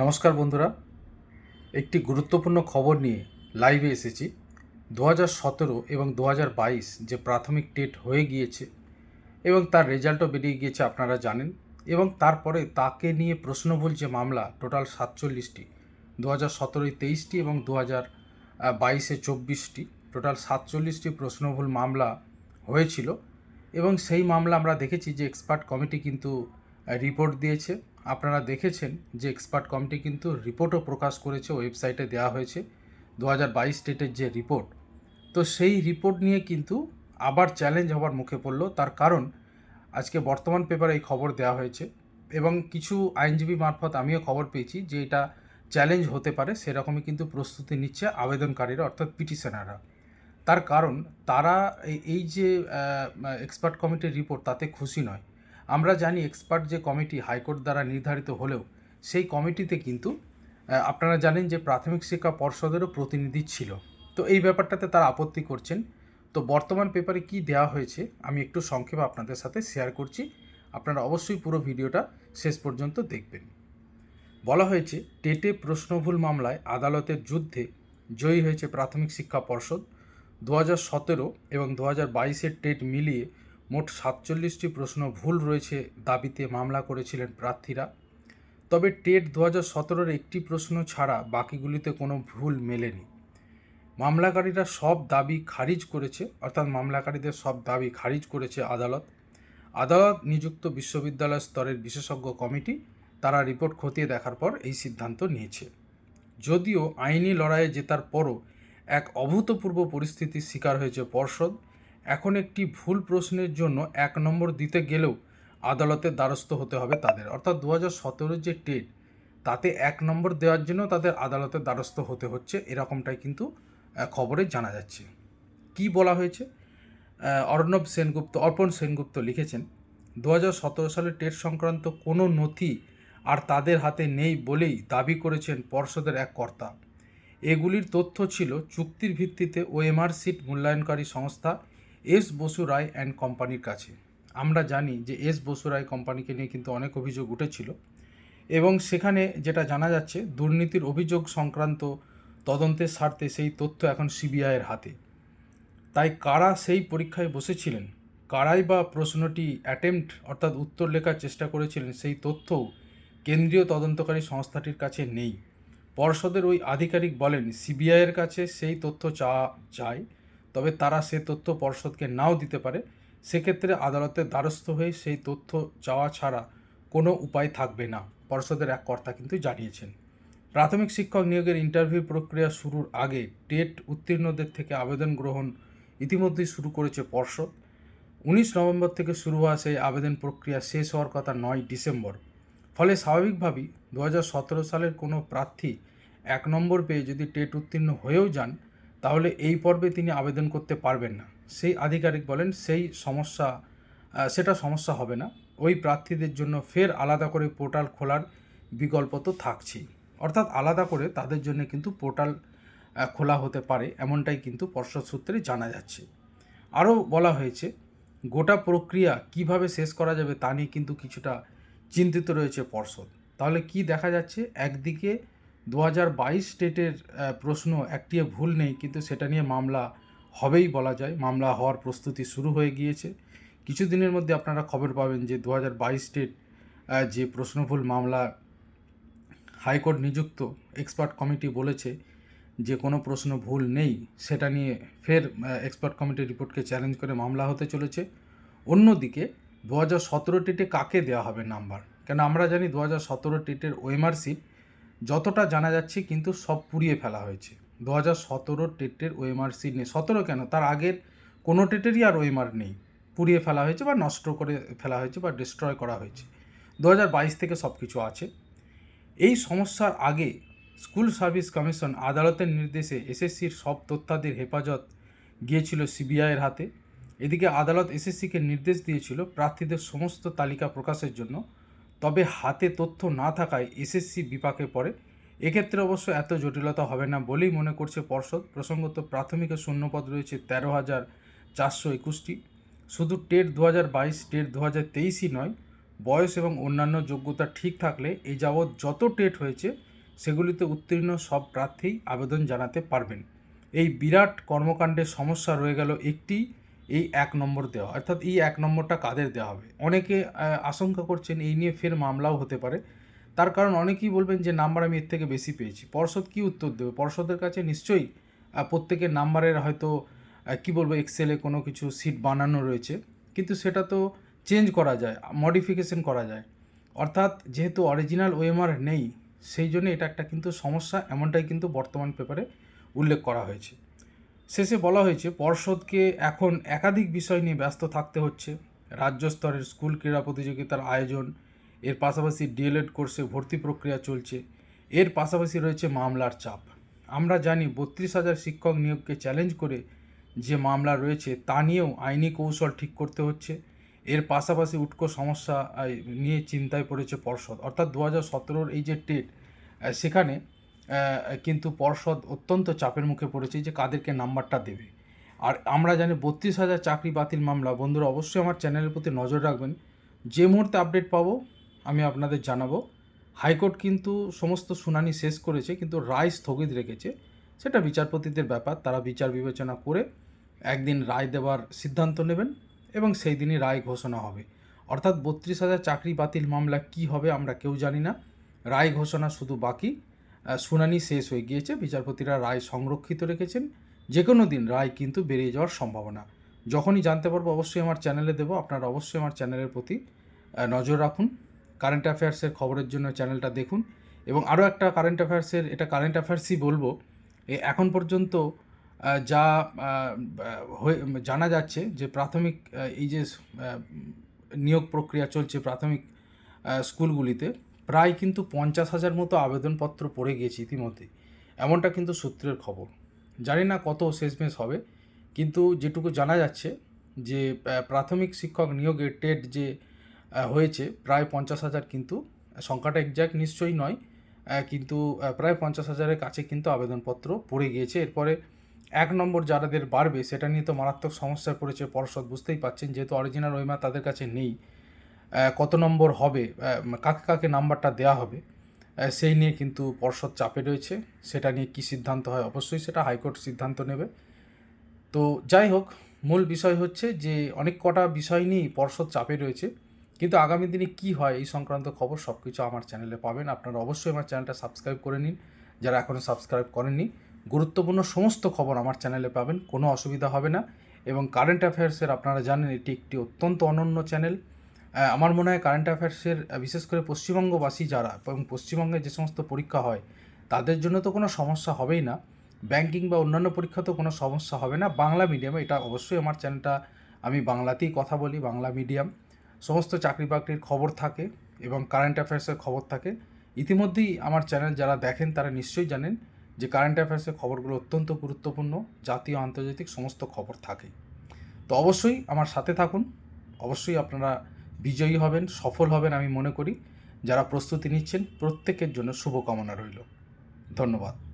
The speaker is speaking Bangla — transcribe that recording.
নমস্কার বন্ধুরা। একটি গুরুত্বপূর্ণ খবর নিয়ে লাইভে এসেছি। দু সতেরো এবং দু বাইশ যে প্রাথমিক টেট হয়ে গিয়েছে এবং তার রেজাল্টও বেরিয়ে গিয়েছে আপনারা জানেন এবং তারপরে তাকে নিয়ে প্রশ্নভুল যে মামলা টোটাল সাতচল্লিশটি, দু হাজার সতেরোয় তেইশটি এবং দু হাজার বাইশে চব্বিশটি টোটাল সাতচল্লিশটি প্রশ্নভুল মামলা হয়েছিল এবং সেই মামলা আমরা দেখেছি যে এক্সপার্ট কমিটি কিন্তু রিপোর্ট দিয়েছে। আপনারা দেখেছেন যে এক্সপার্ট কমিটি কিন্তু রিপোর্টও প্রকাশ করেছে, ওয়েবসাইটে দেওয়া হয়েছে, দু হাজার বাইশ স্টেটের যে রিপোর্ট। তো সেই রিপোর্ট নিয়ে কিন্তু আবার চ্যালেঞ্জ হবার মুখে পড়ল, তার কারণ আজকে বর্তমান পেপারে এই খবর দেওয়া হয়েছে এবং কিছু আইনজীবী মারফত আমিও খবর পেয়েছি যে এটা চ্যালেঞ্জ হতে পারে, সেরকমই কিন্তু প্রস্তুতি নিচ্ছে আবেদনকারীরা, অর্থাৎ পিটিশনাররা। তার কারণ, তারা এই- যে এক্সপার্ট কমিটির রিপোর্ট তাতে খুশি নয়। আমরা জানি এক্সপার্ট যে কমিটি হাইকোর্ট দ্বারা নির্ধারিত হলেও সেই কমিটিতে কিন্তু আপনারা জানেন যে প্রাথমিক শিক্ষা পর্ষদেরও প্রতিনিধি ছিল। তো এই ব্যাপারটাতে তারা আপত্তি করছেন। তো বর্তমান পেপারে কি দেওয়া হয়েছে আমি একটু সংক্ষেপে আপনাদের সাথে শেয়ার করছি। আপনারা অবশ্যই পুরো ভিডিওটা শেষ পর্যন্ত দেখবেন। বলা হয়েছে, টেটে প্রশ্নভুল মামলায় আদালতের যুদ্ধে জয়ী হয়েছে প্রাথমিক শিক্ষা পর্ষদ। দু হাজার সতেরো এবং দু হাজার বাইশের টেট মিলিয়ে মোট সাতচল্লিশটি প্রশ্ন ভুল রয়েছে দাবিতে মামলা করেছিলেন প্রার্থীরা। তবে টেট দু হাজার সতেরোর একটি প্রশ্ন ছাড়া বাকিগুলিতে কোনো ভুল মেলেনি। মামলাকারীরা সব দাবি খারিজ করেছে, অর্থাৎ মামলাকারীদের সব দাবি খারিজ করেছে আদালত। আদালত নিযুক্ত বিশ্ববিদ্যালয় স্তরের বিশেষজ্ঞ কমিটি তারা রিপোর্ট খতিয়ে দেখার পর এই সিদ্ধান্ত নিয়েছে। যদিও আইনি লড়াইয়ে জেতার পরও এক অভূতপূর্ব পরিস্থিতির শিকার হয়েছে পর্ষদ এখন একটি ভুল প্রশ্নের জন্য এক নম্বর দিতে গেলেও আদালতের দ্বারস্থ হতে হবে তাদের। অর্থাৎ দু হাজার যে টেট তাতে এক নম্বর দেওয়ার জন্য তাদের আদালতের দ্বারস্থ হতে হচ্ছে, এরকমটাই কিন্তু খবরে জানা যাচ্ছে। কি বলা হয়েছে? অর্ণব সেনগুপ্ত, অর্পণ সেনগুপ্ত লিখেছেন দু হাজার সতেরো সালে টেট সংক্রান্ত কোনো নথি আর তাদের হাতে নেই বলেই দাবি করেছেন পর্ষদের এক কর্তা। এগুলির তথ্য ছিল, চুক্তির ভিত্তিতে ওএমআর সিট মূল্যায়নকারী সংস্থা এস বসু রায় অ্যান্ড কোম্পানির কাছে। আমরা জানি যে এস বসু রায় কোম্পানিকে নিয়ে কিন্তু অনেক অভিযোগ উঠেছিল এবং সেখানে যেটা জানা যাচ্ছে, দুর্নীতির অভিযোগ সংক্রান্ত তদন্তের স্বার্থে সেই তথ্য এখন সিবিআইয়ের হাতে। তাই কারা সেই পরীক্ষায় বসেছিলেন, কারাই বা প্রশ্নটি অ্যাটেম্পট অর্থাৎ উত্তর লেখার চেষ্টা করেছিলেন, সেই তথ্যও কেন্দ্রীয় তদন্তকারী সংস্থাটির কাছে নেই। পর্ষদের ওই আধিকারিক বলেন সিবিআইয়ের কাছে সেই তথ্য চাওয়া যায় তবে তারা সে তথ্য পর্ষদকে নাও দিতে পারে, সেক্ষেত্রে আদালতের দ্বারস্থ হয়ে সেই তথ্য চাওয়া ছাড়া কোনো উপায় থাকবে না, পর্ষদের এক কর্তা কিন্তু জানিয়েছেন। প্রাথমিক শিক্ষক নিয়োগের ইন্টারভিউ প্রক্রিয়া শুরুর আগে টেট উত্তীর্ণদের থেকে আবেদন গ্রহণ ইতিমধ্যেই শুরু করেছে পর্ষদ। উনিশ নভেম্বর থেকে শুরু হওয়া সেই আবেদন প্রক্রিয়া শেষ হওয়ার কথা নয় ডিসেম্বর। ফলে স্বাভাবিকভাবেই দু হাজার সতেরো সালের কোনো প্রার্থী এক নম্বর পেয়ে যদি টেট উত্তীর্ণ হয়েও যান তাহলে এই পর্বে তিনি আবেদন করতে পারবেন না। সেই আধিকারিক বলেন, সেই সমস্যা সেটা সমস্যা হবে না। ওই প্রার্থীদের জন্য ফের আলাদা করে পোর্টাল খোলার বিকল্প তো থাকছেই। অর্থাৎ আলাদা করে তাদের জন্য কিন্তু পোর্টাল খোলা হতে পারে, এমনটাই কিন্তু পর্ষদ সূত্রে জানা যাচ্ছে। আরও বলা হয়েছে, গোটা প্রক্রিয়া কীভাবে শেষ করা যাবে তা নিয়ে কিন্তু কিছুটা চিন্তিত রয়েছে পর্ষদ। তাহলে কি দেখা যাচ্ছে? একদিকে দু হাজার বাইশ স্টেটের প্রশ্ন একটিও ভুল নেই, কিন্তু সেটা নিয়ে মামলা হবেই বলা যায়। মামলা হওয়ার প্রস্তুতি শুরু হয়ে গিয়েছে। কিছুদিনের মধ্যে আপনারা খবর পাবেন যে দু হাজার বাইশ স্টেট যে প্রশ্নভুল মামলা হাইকোর্ট নিযুক্ত এক্সপার্ট কমিটি বলেছে যে কোনো প্রশ্ন ভুল নেই, সেটা নিয়ে ফের এক্সপার্ট কমিটির রিপোর্টকে চ্যালেঞ্জ করে মামলা হতে চলেছে। অন্যদিকে দু হাজার সতেরো টেটে কাকে দেওয়া হবে নাম্বার? কেন আমরা জানি দু হাজার সতেরো টেটের সিট যতটা জানা যাচ্ছে কিন্তু সব পুড়িয়ে ফেলা হয়েছে। দু হাজার সতেরো টেটের ওএমআর সিট নেই। সতেরো কেন? তার আগের কোনো টেটেরই আর ওএমআর নেই। পুড়িয়ে ফেলা হয়েছে বা নষ্ট করে ফেলা হয়েছে বা ডিস্ট্রয় করা হয়েছে। দু হাজার বাইশ থেকে সব কিছু আছে। এই সমস্যার আগে স্কুল সার্ভিস কমিশন আদালতের নির্দেশে এসএসসির সব তথ্যাদির হেফাজত গিয়েছিল সিবিআইয়ের হাতে। এদিকে আদালত এসএসসিকে নির্দেশ দিয়েছিল প্রার্থীদের সমস্ত তালিকা প্রকাশের জন্য। তবে হাতে তথ্য না থাকায় এসএসসি বিপাকে পড়ে। এক্ষেত্রে অবশ্য এত জটিলতা হবে না বলেই মনে করছে পর্ষদ। প্রসঙ্গত প্রাথমিক শূন্যপদ রয়েছে তেরো হাজার চারশো একুশটি। শুধু টেট দু হাজার বাইশ, টেট দু হাজার তেইশই নয়, বয়স এবং অন্যান্য যোগ্যতা ঠিক থাকলে এই যাবৎ যত টেট হয়েছে, সেগুলিতে উত্তীর্ণ সব প্রার্থী আবেদন জানাতে পারবেন। এই বিরাট কর্মকাণ্ডের সমস্যা রয়ে গেল একটি এই এক নম্বর দেওয়া, অর্থাৎ এই এক নম্বরটা কাদের দেওয়া হবে? অনেকে আশঙ্কা করছেন এই নিয়ে ফের মামলাও হতে পারে। তার কারণ অনেকেই বলবেন যে, নাম্বার আমি এর থেকে বেশি পেয়েছি। পর্ষদ কি উত্তর দেবে? পর্ষদের কাছে নিশ্চয়ই প্রত্যেকের নাম্বারের হয়তো কি বলব এক্সেলে কোনো কিছু সিট বানানো রয়েছে। কিন্তু সেটা তো চেঞ্জ করা যায় মডিফিকেশন করা যায়। অর্থাৎ যেহেতু অরিজিনাল ওএমআর নেই, সেই জন্য এটা একটা কিন্তু সমস্যা, এমনটাই কিন্তু বর্তমান পেপারে উল্লেখ করা হয়েছে। শেষে বলা হয়েছে, পর্ষদকে এখন একাধিক বিষয় নিয়ে ব্যস্ত থাকতে হচ্ছে। রাজ্য স্তরের স্কুল ক্রীড়া প্রতিযোগিতার আয়োজন, এর পাশাপাশি ডিএলএড কোর্সে ভর্তি প্রক্রিয়া চলছে। এর পাশাপাশি রয়েছে মামলার চাপ। আমরা জানি বত্রিশ হাজার শিক্ষক নিয়োগকে চ্যালেঞ্জ করে যে মামলা রয়েছে, তা নিয়েও আইনি কৌশল ঠিক করতে হচ্ছে। এর পাশাপাশি উটকো সমস্যা নিয়ে চিন্তায় পড়েছে পর্ষদ। অর্থাৎ দু হাজার সতেরোর এই যে টেট সেখানে কিন্তু পর্ষদ অত্যন্ত চাপের মুখে পড়েছে যে কাদেরকে নাম্বারটা দেবে। আর আমরা জানি বত্রিশ হাজার চাকরি বাতিল মামলা। বন্ধুরা, অবশ্যই আমার চ্যানেলের প্রতি নজর রাখবেন। যে মুহূর্তে আপডেট পাবো, আমি আপনাদের জানাব। হাইকোর্ট কিন্তু সমস্ত শুনানি শেষ করেছে, কিন্তু রায় স্থগিত রেখেছে। সেটা বিচারপতিদের ব্যাপার, তারা বিচার বিবেচনা করে একদিন রায় দেওয়ার সিদ্ধান্ত নেবেন এবং সেই দিনই রায় ঘোষণা হবে। অর্থাৎ বত্রিশ হাজার চাকরি বাতিল মামলা কি হবে আমরা কেউ জানি না। রায় ঘোষণা শুধু বাকি। শুনানি শেষ হয়ে গিয়েছে। বিচারপতিরা রায় সংরক্ষিত রেখেছেন। যে কোনো দিন রায় কিন্তু বেরিয়ে যাওয়ার সম্ভাবনা। যখনই জানতে পারব, অবশ্যই আমার চ্যানেলে দেবো। আপনারা অবশ্যই আমার চ্যানেলের প্রতি নজর রাখুন। কারেন্ট অ্যাফেয়ার্সের খবরের জন্য চ্যানেলটা দেখুন। এবং আরও একটা কারেন্ট অ্যাফেয়ার্সের এটা কারেন্ট অ্যাফেয়ার্সই বলব এখন পর্যন্ত যা জানা যাচ্ছে যে প্রাথমিক এই যে নিয়োগ প্রক্রিয়া চলছে প্রাথমিক স্কুলগুলিতে প্রায় কিন্তু পঞ্চাশ হাজার মতো আবেদনপত্র পড়ে গিয়েছে ইতিমধ্যে। এমনটা কিন্তু সূত্রের খবর। জানি না কত শেষমেশ হবে, কিন্তু যেটুকু জানা যাচ্ছে যে প্রাথমিক শিক্ষক নিয়োগে টেট যে হয়েছে, প্রায় পঞ্চাশ হাজার কিন্তু, সংখ্যাটা এক্স্যাক্ট নিশ্চয়ই নয় কিন্তু প্রায় পঞ্চাশ হাজারের কাছে কিন্তু আবেদনপত্র পড়ে গিয়েছে। এরপরে এক নম্বর যারাদের বাড়বে, সেটা নিয়ে তো মারাত্মক সমস্যায় পড়েছে, পর্ষদ বুঝতেই পাচ্ছেন যেহেতু অরিজিনাল ওইমা তাদের কাছে নেই। কত নম্বর হবে কাকে কাকে নাম্বারটা দেওয়া হবে সেই নিয়ে কিন্তু পর্ষদ চাপে রয়েছে। সেটা নিয়ে কী সিদ্ধান্ত হয়? অবশ্যই সেটা হাইকোর্ট সিদ্ধান্ত নেবে। তো যাই হোক, মূল বিষয় হচ্ছে যে অনেক কটা বিষয় নিয়েই পর্ষদ চাপে রয়েছে। কিন্তু আগামী দিনে কি হয় এই সংক্রান্ত খবর সব কিছু আমার চ্যানেলে পাবেন। আপনারা অবশ্যই আমার চ্যানেলটা সাবস্ক্রাইব করে নিন। যারা এখনও সাবস্ক্রাইব করেননি, গুরুত্বপূর্ণ সমস্ত খবর আমার চ্যানেলে পাবেন। কোনো অসুবিধা হবে না। এবং কারেন্ট অ্যাফেয়ার্সের আপনারা জানেন, এটি একটি অত্যন্ত অনন্য চ্যানেল। আমার মনে হয় কারেন্ট অ্যাফেয়ার্সের বিশেষ করে পশ্চিমবঙ্গবাসী যারা এবং পশ্চিমবঙ্গে যে সমস্ত পরীক্ষা হয়, তাদের জন্য তো কোনো সমস্যা হবেই না। ব্যাংকিং বা অন্যান্য পরীক্ষা তো কোনো সমস্যা হবে না। বাংলা মিডিয়ামে এটা অবশ্যই আমার চ্যানেলটা আমি বাংলাতেই কথা বলি, বাংলা মিডিয়াম সমস্ত চাকরি বাকরির খবর থাকে এবং কারেন্ট অ্যাফেয়ার্সের খবর থাকে। ইতিমধ্যেই আমার চ্যানেল যারা দেখেন, তারা নিশ্চয়ই জানেন যে কারেন্ট অ্যাফেয়ার্সের খবরগুলো অত্যন্ত গুরুত্বপূর্ণ। জাতীয়, আন্তর্জাতিক সমস্ত খবর থাকে। তো অবশ্যই আমার সাথে থাকুন। অবশ্যই আপনারা বিজয়ী হবেন, সফল হবেন আমি মনে করি। যারা প্রস্তুতি নিচ্ছেন, প্রত্যেকের জন্য শুভকামনা রইল। ধন্যবাদ।